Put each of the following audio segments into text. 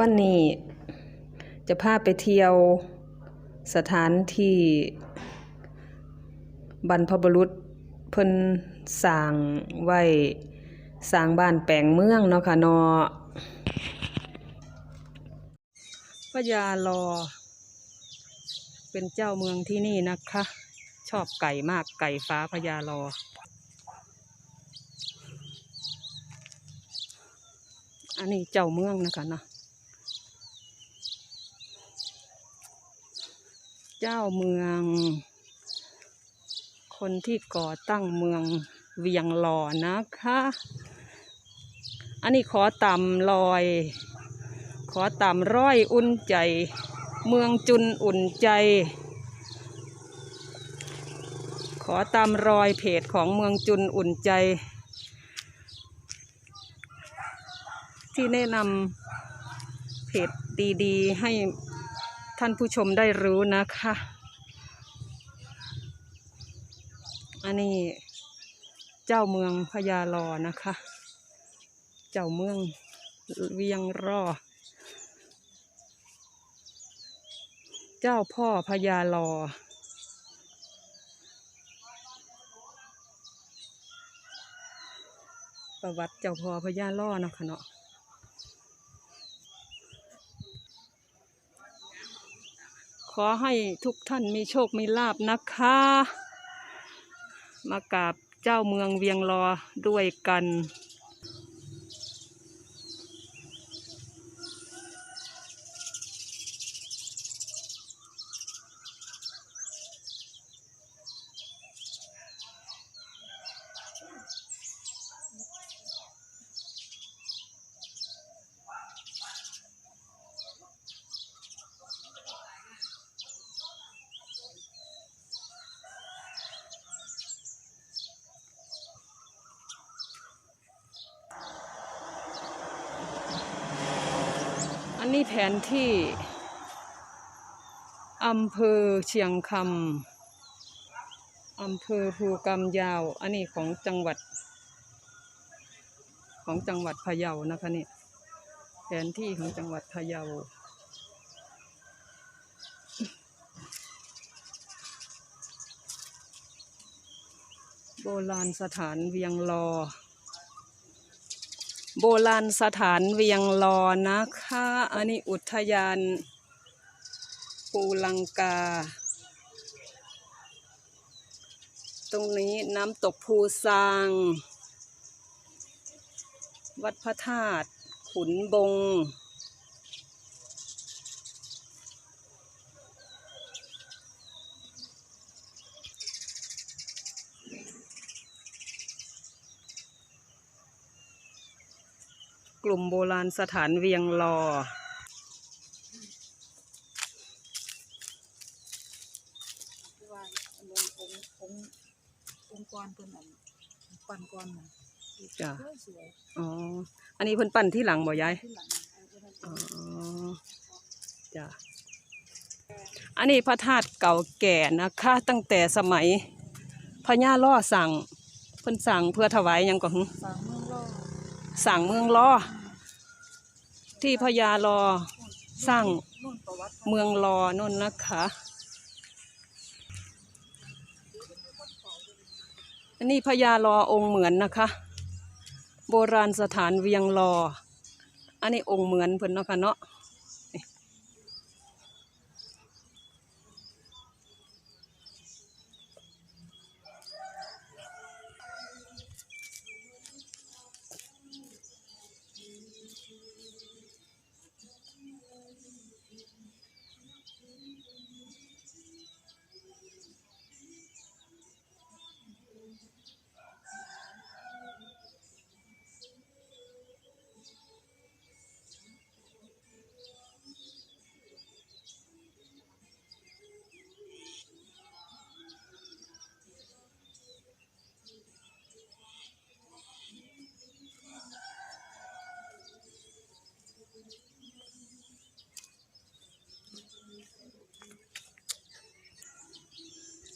วันนี้จะพาไปเที่ยวสถานที่บรรพบุรุษเพิ่นสร้างไว้สร้างบ้านแปลงเมืองเนาะค่ะเนาะพญารอเป็นเจ้าเมืองที่นี่นะคะ ชอบไก่มากไก่ฟ้าพญารออันนี้เจ้าเมืองนะคะเนาะ เจ้าเมือง คนที่ก่อตั้งเมืองเวียงหล่อนะคะ อันนี้ขอตามรอย ขอตามร้อยอุ่นใจ เมืองจุนอุ่นใจ ขอตามรอยเพจของเมืองจุนอุ่นใจ ที่แนะนำเพจดีๆให้ ท่านผู้ชมได้รู้นะคะ อันนี้เจ้าเมืองพญาลอนะคะ เจ้าเมืองเวียงรอ เจ้าพ่อพญาลอประวัติเจ้าพ่อพญาลอเนาะค่ะเนาะ ขอให้ทุกท่านมีโชคมีลาบนะคะ มากราบเจ้าเมืองเวียงรอด้วยกัน นนี้แผนที่อำเภอเชียงคำอำเภอภูกำยาว อันนี้ของจังหวัด ของจังหวัดพะเยานะคะนี่แผนที่ของจังหวัดพะเยาโบราณสถานเวียงรอ โบราณสถานเวียงรอนะคะ อันนี้อุทยาน ปูลังกา ตรงนี้น้ำตกภูซาง วัดพระธาตุขุนบง มโบราณสถานเวียงรอว่าอันนั้นองค์องค์องค์กรเพิ่นอันปั่นก่อนน่ะจ้ะ สวยอ๋อ อันนี้เพิ่นปั้นที่หลังบ่ยายที่หลังอันนั้นอ๋อ จ้ะ อันนี้พระธาตุเก่าแก่นะคะ ตั้งแต่สมัยพญาล่อสั่งเพิ่นสั่งเพื่อถวายหยังก็หึสามเมืองล่อสั่งเมืองล่อ ที่พญาลอสร้างเมืองรอนู่นนะคะ อันนี้พญารอองค์เหมือนนะคะ โบราณสถานเวียงรอ อันนี้องค์เหมือนเพิ่นเนาะค่ะเนาะ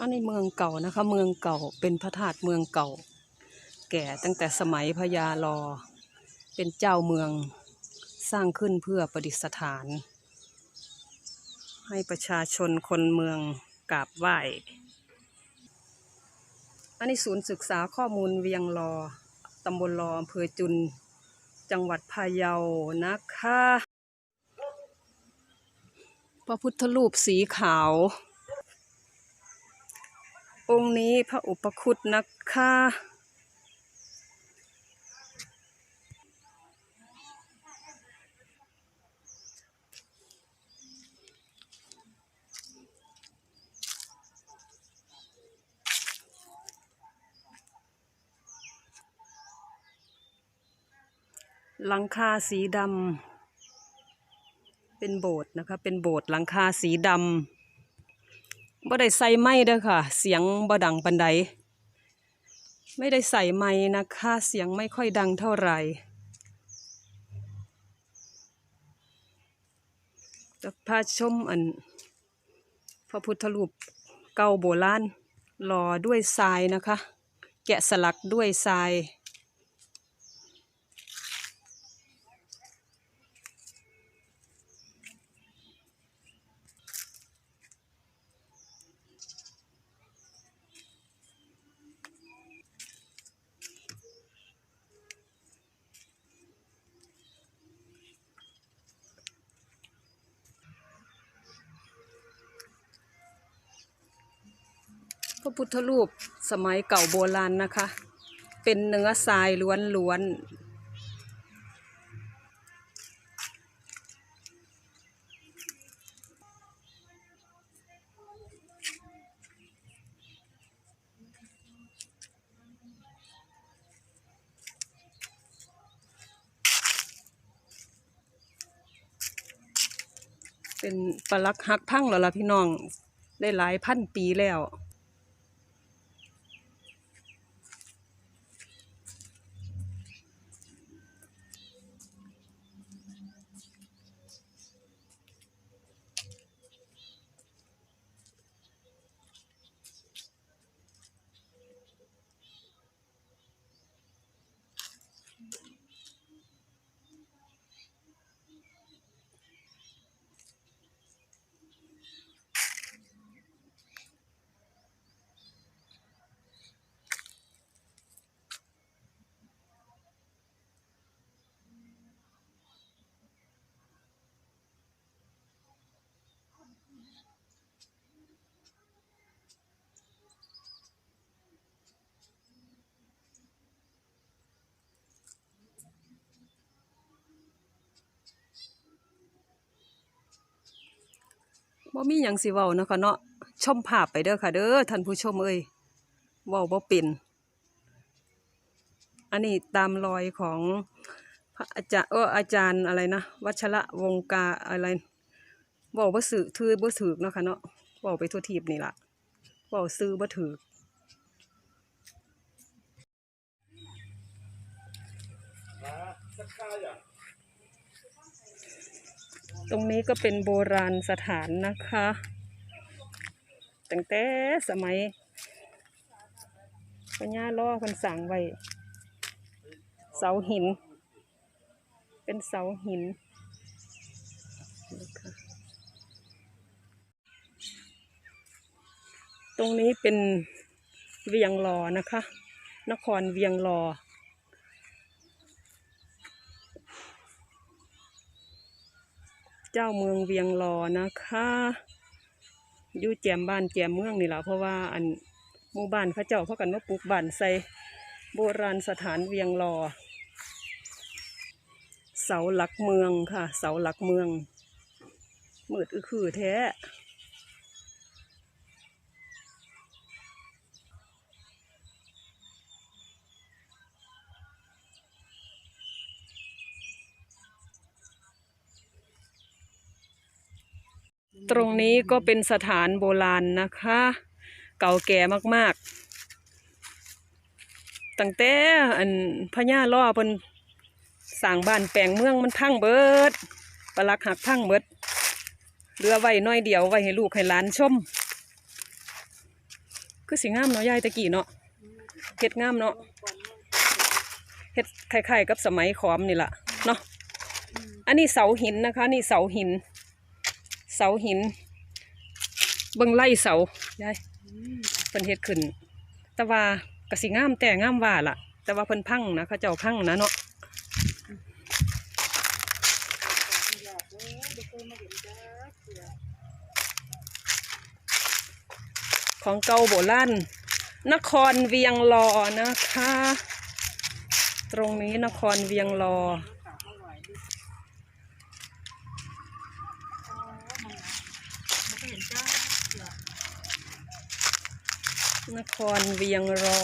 อันนี้เมืองเก่านะคะ เมืองเก่าเป็นพระธาตุเมืองเก่า แก่ตั้งแต่สมัยพญารอเป็นเจ้าเมืองสร้างขึ้นเพื่อประดิษฐาน ให้ประชาชนคนเมืองกราบไหว้ อันนี้ศูนย์ศึกษาข้อมูลเวียงรอตำบลรออำเภอจุน จังหวัดพะเยานะคะ พระพุทธรูปสีขาว องค์นี้พระอุปคุตนะคะ หลังคาสีดำเป็นโบสถ์นะคะ เป็นโบสถ์หลังคาสีดำ บ่ได้ใส่ไม้เด้อค่ะ เสียงบ่ดังปันใด ไม่ได้ใส่ไม้นะคะ เสียงไม่ค่อยดังเท่าไหร่จะพาชมอัน พระพุทธรูปเก่าโบราณหล่อด้วยทรายนะคะ แกะสลักด้วยทราย พุทธรูปสมัยเก่าโบราณนะคะ เป็นเนื้อทรายล้วนๆเป็นปลักหักพังแล้วล่ะพี่น้อง ได้หลายพันปีแล้ว บ่มีหยังสิเว้านะค่ะเนาะชมภาพไปเด้อค่ะ เด้อท่านผู้ชมเอ้ยเว้าบ่เป็นอันนี้ตามรอยของพระอาจารย์เอออาจารย์อะไรนะวัชระวงกาอะไรเว้าบ่สึกถือบ่ถูกเนาะค่ะเนาะเว้าไปทั่วทีบนี่ล่ะเว้าซื้อบ่ถูก ตรงนี้ก็เป็นโบราณสถานนะคะ ตั้งแต่สมัยพญาล่อคนสั่งไว้ เสาหิน เป็นเสาหินตรงนี้เป็นเวียงลอนะคะ นครเวียงลอ เจ้าเมืองเวียงลอนะคะอยู่แจมบ้านแจมเมืองนี่แหละเพราะว่าอันหมู่บ้านเขาเจ้าเขากันว่าปลูกบ้านใส่โบราณสถานเวียงลอเสาหลักเมืองค่ะ เสาหลักเมืองมืดอือคือแท้ ตรงนี้ก็เป็นสถานโบราณนะคะ เก่าแก่มากๆ ตั้งแต่อันพญาล่อเพิ่นสร้างบ้านแปลงเมืองมันพังเบิดปลักหักพังเบิดเหลือไว้น้อยเดียวไว้ให้ลูกให้หลานชม คือสิงามเนาะยายตะกี้เนาะเฮ็ดงามเนาะเฮ็ดคล้ายๆกับสมัยขอมนี่แหละเนาะอันนี้เสาหินนะคะ นี่เสาหิน เสาหินเบิ่งไล่เสายายเพิ่นเฮ็ดขึ้น แต่ว่ากะสิงามแต่งามว่าล่ะ แต่ว่าเพิ่นพังนะเขาเจ้าพังนะเนาะของเก่าโบราณนครเวียงรอนะคะ ตรงนี้นครเวียงรอ กราบมาไหว้ดิอ๋อมันบ่เคยเห็นจ้าเสือน นครเวียงรอ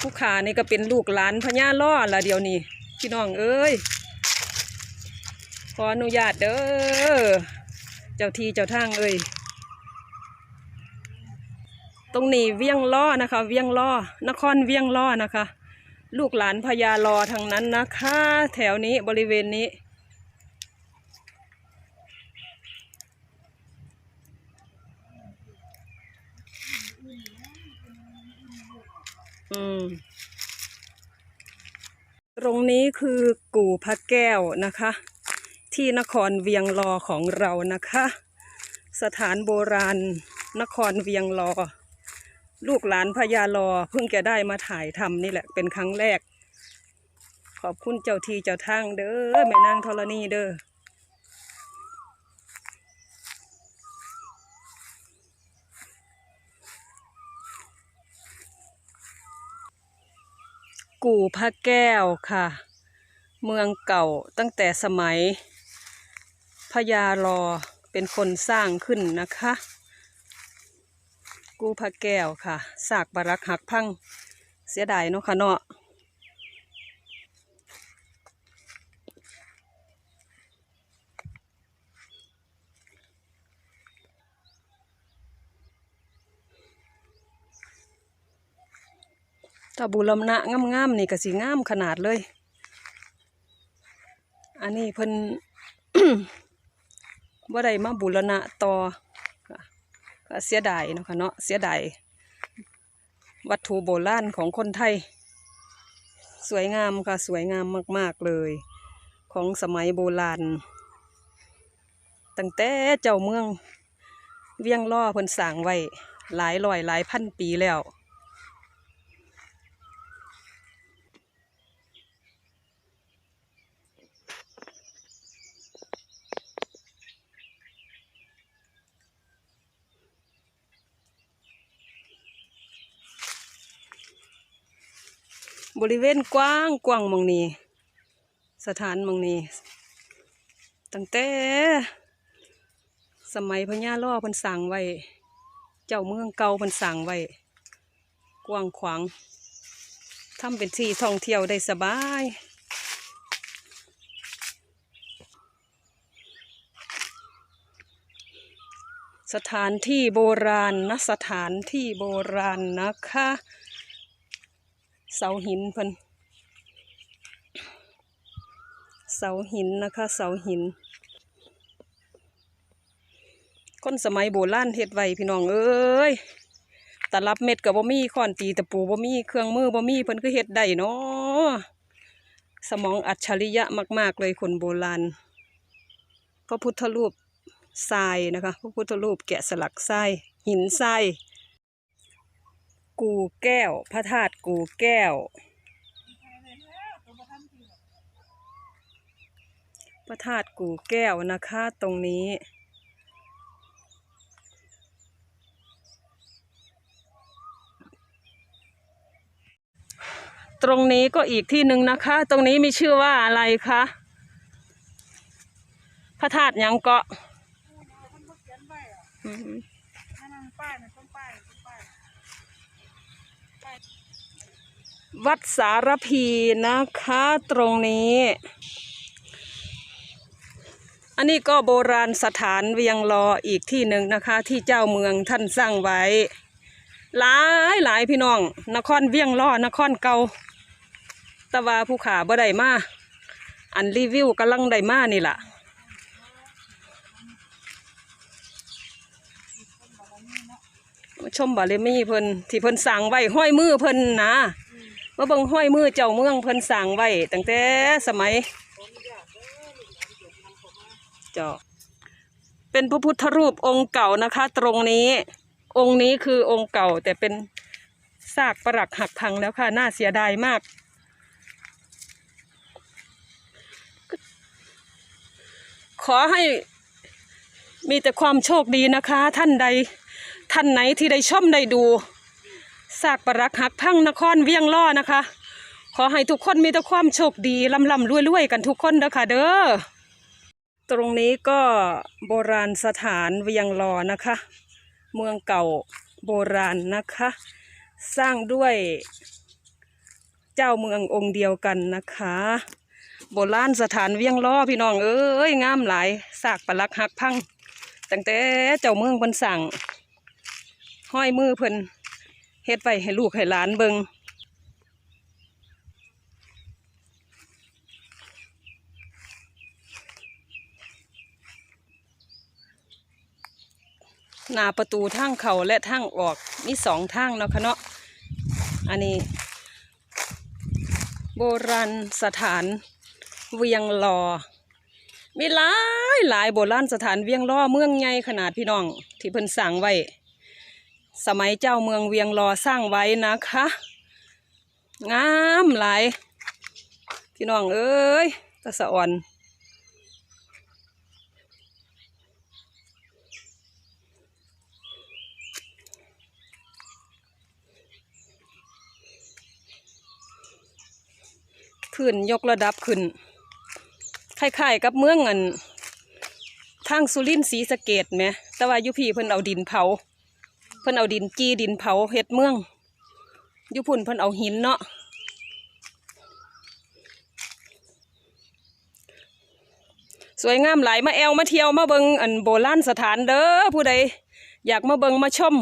ผู้ขานี่ก็เป็นลูกหลานพญาล่อละเดียวนี้พี่น้องเอ้ยขออนุญาตเด้อเจ้าทีเจ้าทางเอ้ยตรงนี้เวียงล่อนะคะ เวียงล่อนครเวียงล่อนะคะ ลูกหลานพญาลอทางนั้นนะคะ แถวนี้บริเวณนี้ อืมตรงนี้คือกู่พระแก้วนะคะ ที่นครเวียงรอของเรานะคะ สถานโบราณ นครเวียงรอลูกหลานพญาลอเพิ่งจะได้มาถ่ายทำนี่แหละเป็นครั้งแรก ขอบคุณเจ้าทีเจ้าทางเด้อแม่นางธรณีเด้อ กู่พระแก้วค่ะ เมืองเก่าตั้งแต่สมัยพญารอเป็นคนสร้างขึ้นนะคะ กู่พระแก้วค่ะสากบารักหักพังเสียดายเนาะค่ะเนาะ ถ้าบุรณะงามๆนี่ก็สิงามขนาดเลย อันนี้เพิ่นว่าได้มาบุรณะต่อเสียดายเนาะค่ะเนาะเสียดายวัตถุโบราณของคนไทย สวยงามค่ะ สวยงามมาก ๆ เลย ของสมัยโบราณ ตั้งแต่เจ้าเมือง เวียงล่อเพิ่นสร้างไว้ หลายร้อยหลายพันปีแล้ว บริเวณกว้างกว้างมองนี้ สถานมองนี้ ตั้งแต่ สมัยพญาล่อเพิ่นสร้างไว้ เจ้าเมืองเก่าเพิ่นสร้างไว้ กว้างขวางทำเป็นที่ท่องเที่ยวได้สบายสถานที่โบราณนะสถานที่โบราณนะคะ เสาหินเพิ่นเสาหินนะคะ เสาหิน คนสมัยโบราณเฮ็ดไว้พี่น้องเอ้ยตะลับเม็ดกับบ่มีค้อนตีตะปูบ่มีเครื่องมือบ่มีเพิ่นก็เฮ็ดได้เนาะสมองอัจฉริยะมาก ๆ เลยคนโบราณ พระพุทธรูปทรายนะคะ พระพุทธรูปแกะสลักทรายหินทราย กูแก้ว พระธาตุกูแก้ว พระธาตุกูแก้วนะคะตรงนี้ ตรงนี้ก็อีกที่หนึ่งนะคะ ตรงนี้มีชื่อว่าอะไรคะพระธาตุยังเกาะ เพิ่นบ่เขียนไว้อะ อืม นั่นๆป้ายน่ะต้นป้ายต้นป้าย วัดสารพีนะคะตรงนี้ อันนี้ก็โบราณสถานเวียงรออีกที่หนึ่งนะคะ ที่เจ้าเมืองท่านสร้างไว้ หลายหลายพี่น้อง นครเวียงรอนครเก่าตะวาผู้ขาบ่ได้มาอันรีวิวกำลังได้มานี่ล่ะชมบารมีเพิ่นที่เพิ่นสั่งไว้ห้อยมือเพิ่นนะ มาเบิ่งห้อยมือเจ้าเมืองเพิ่นสร้างไว้ตั้งแต่สมัยเจ้าเป็นพระพุทธรูปองค์เก่านะคะ ตรงนี้ องค์นี้คือองค์เก่าแต่เป็นซากปรักหักพังแล้วค่ะน่าเสียดายมาก ขอให้มีแต่ความโชคดีนะคะ ท่านใดท่านไหนที่ได้ชมได้ดู ซากปรักหักพังนครเวียงล่อนะคะ ขอให้ทุกคนมีแต่ความโชคดีลำลำรวยรวยๆกันทุกคนเด้อค่ะเด้อตรงนี้ก็โบราณสถานเวียงลอนะคะ เมืองเก่าโบราณนะคะ สร้างด้วยเจ้าเมืององค์เดียวกันนะคะ โบราณสถานเวียงล้อพี่น้องเอ้ยงามหลายซากปลักหักพังตั้งแต่เจ้าเมืองเพิ่นสั่งห้อยมือเพิ่น เฮ็ดไว้ให้ลูกให้หลานเบิงหน้าประตูทางเข้าและทางออกมีสองทางเนาะคะเนาะอันนี้ โบราณสถานเวียงลอมีหลายหลายโบราณสถานเวียงลอเมืองใหญ่ขนาดพี่น้องที่เพิ่นสร้างไว้ สมัยเจ้าเมืองเวียงลอสร้างไว้นะคะ งามหลายพี่น้องเอ้ยตะสะอ่อนขึ้นยกระดับขึ้นคล้ายๆกับเมืองอันทางสุรินทร์ศรีสะเกดไหม แต่ว่ายุพีเพิ่นเอาดินเผา พิ่นเอาดินจีดินเผาเฮ็ดเมืองอยุพุ่นเพิ่นเอาหินเนาะสวยงามหลายมาแอวมาเที่ยวมาเบิงอันโบราณสถานเด้อผู้ใดอยากมาเบิงมาชม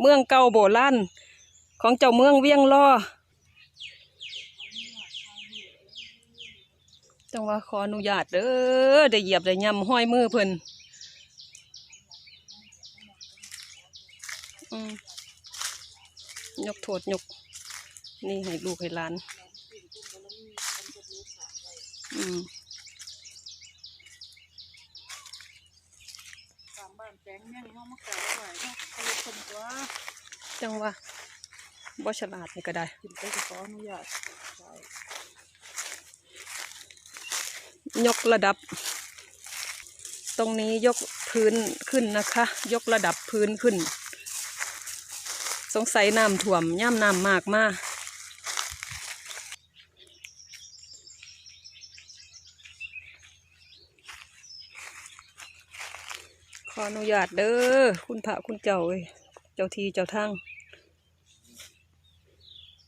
เมืองเก่าโบราณของเจ้าเมืองเวียงล้อจังว่าขออนุญาตเด้อได้เหยียบได้ย่ำห้อยมือเพิ่นอืม ยกโทษยก นี่ให้ลูกให้หลาน อืมตามบ้านแจ้งแม่งเนาะมาขอไว้เนาะเขาเลยคนตัวจังว่าบ่ฉลาดนี่ก็ได้กินไปก็ขออนุญาตใช่ยกระดับ ตรงนี้ยกพื้นขึ้นนะคะ ยกระดับพื้นขึ้น สงสัยน้ำท่วมย่ำน้ำมากมากขออนุญาตเด้อคุณพระคุณเจ้าเอ้ยเจ้าทีเจ้าทาง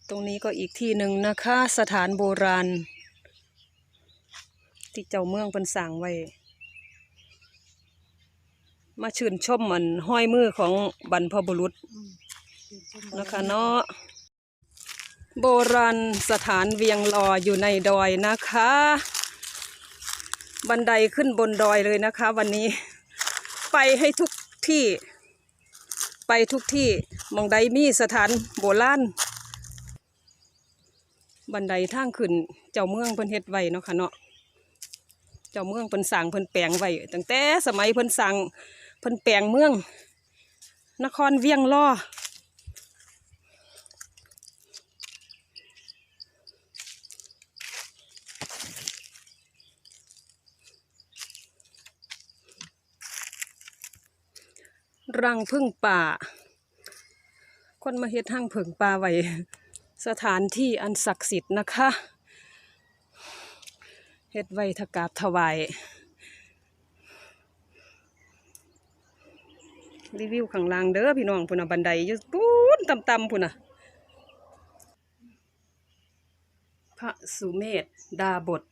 ตรงนี้ก็อีกที่หนึ่งนะคะ สถานโบราณ ที่เจ้าเมืองเป็นสร้างไว้ มาชื่นชมมันห้อยมือของบรรพบุรุษ นะคะเนาะโบราณสถานเวียงลออยู่ในดอยนะคะ บันไดขึ้นบนดอยเลยนะคะ วันนี้ไปให้ทุกที่ ไปทุกที่มองใดมีสถานโบราณบันไดทางขึ้นเจ้าเมืองเพิ่นเฮ็ดไว้เนาะค่ะเนาะเจ้าเมืองเพิ่นสร้างเพิ่นแปลงไว้ตั้งแต่สมัยเพิ่นสร้างเพิ่นแปลงเมือง นครเวียงล่อ รังพึ่งป่า คนมาเฮ็ดทางผึ่งป่าไว้สถานที่อันศักดิ์สิทธิ์นะคะเฮ็ดไว้ทกาบถวายรีวิวข้างล่างเด้อพี่น้องพุ่นนะบันไดอยู่ปูนต่ำๆพุ่นนะพระสุเมธดาบท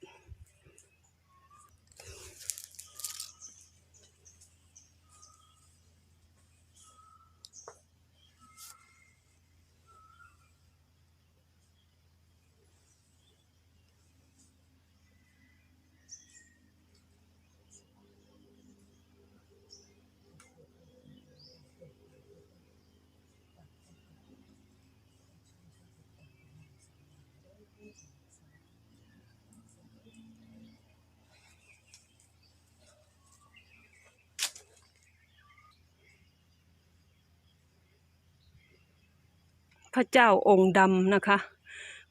พระเจ้าองค์ดำนะคะ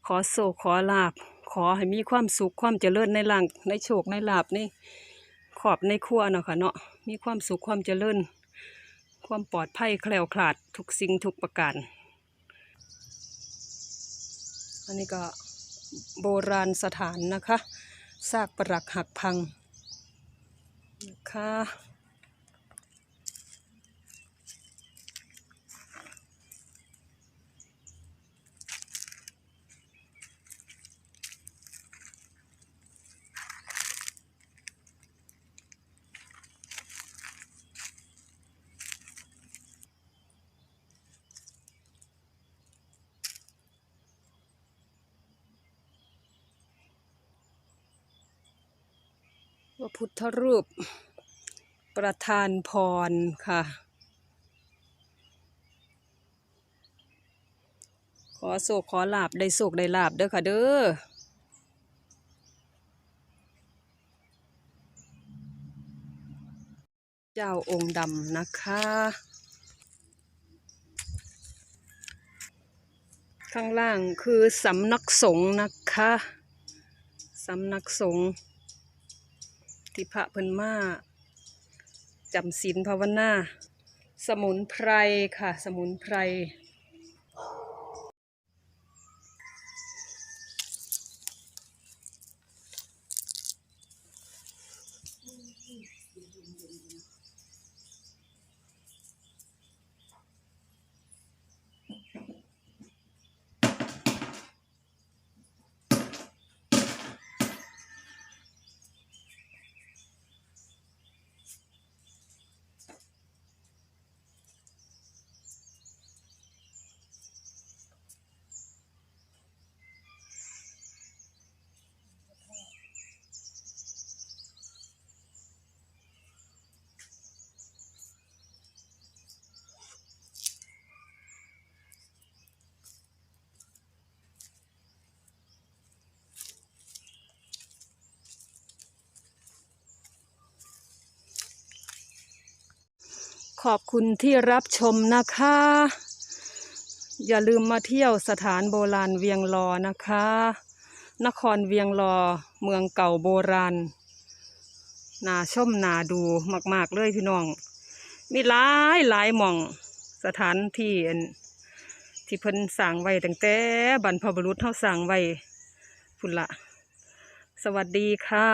ขอโศกขอลาบ ขอให้มีความสุขความเจริญในหลังในโชคในลาบในขอบในครัวเนาะค่ะเนาะมีความสุขความเจริญ ความปลอดภัยแคล้วคลาดทุกสิ่งทุกประการอันนี้ก็โบราณสถานนะคะซากปรักหักพังนะคะ พระพุทธรูปประธานพรค่ะ ขอโศกขอลาบได้โศกได้ลาบเด้อค่ะเด้อเจ้าองค์ดำนะคะ ข้างล่างคือสำนักสงฆ์นะคะ สำนักสงฆ์ ที่พระเพิ่นมาจำศีลภาวนา สมุนไพรค่ะ สมุนไพร ขอบคุณที่รับชมนะคะ อย่าลืมมาเที่ยวสถานโบราณเวียงลอนะคะ นครเวียงลอเมืองเก่าโบราณน่าชมน่าดูมาก ๆ เลยพี่น้อง มีหลายหลายหม่องสถานที่ที่เพิ่นสร้างไว้ตั้งแต่บรรพบุรุษเฮาสร้างไว้พุ่นละ สวัสดีค่ะ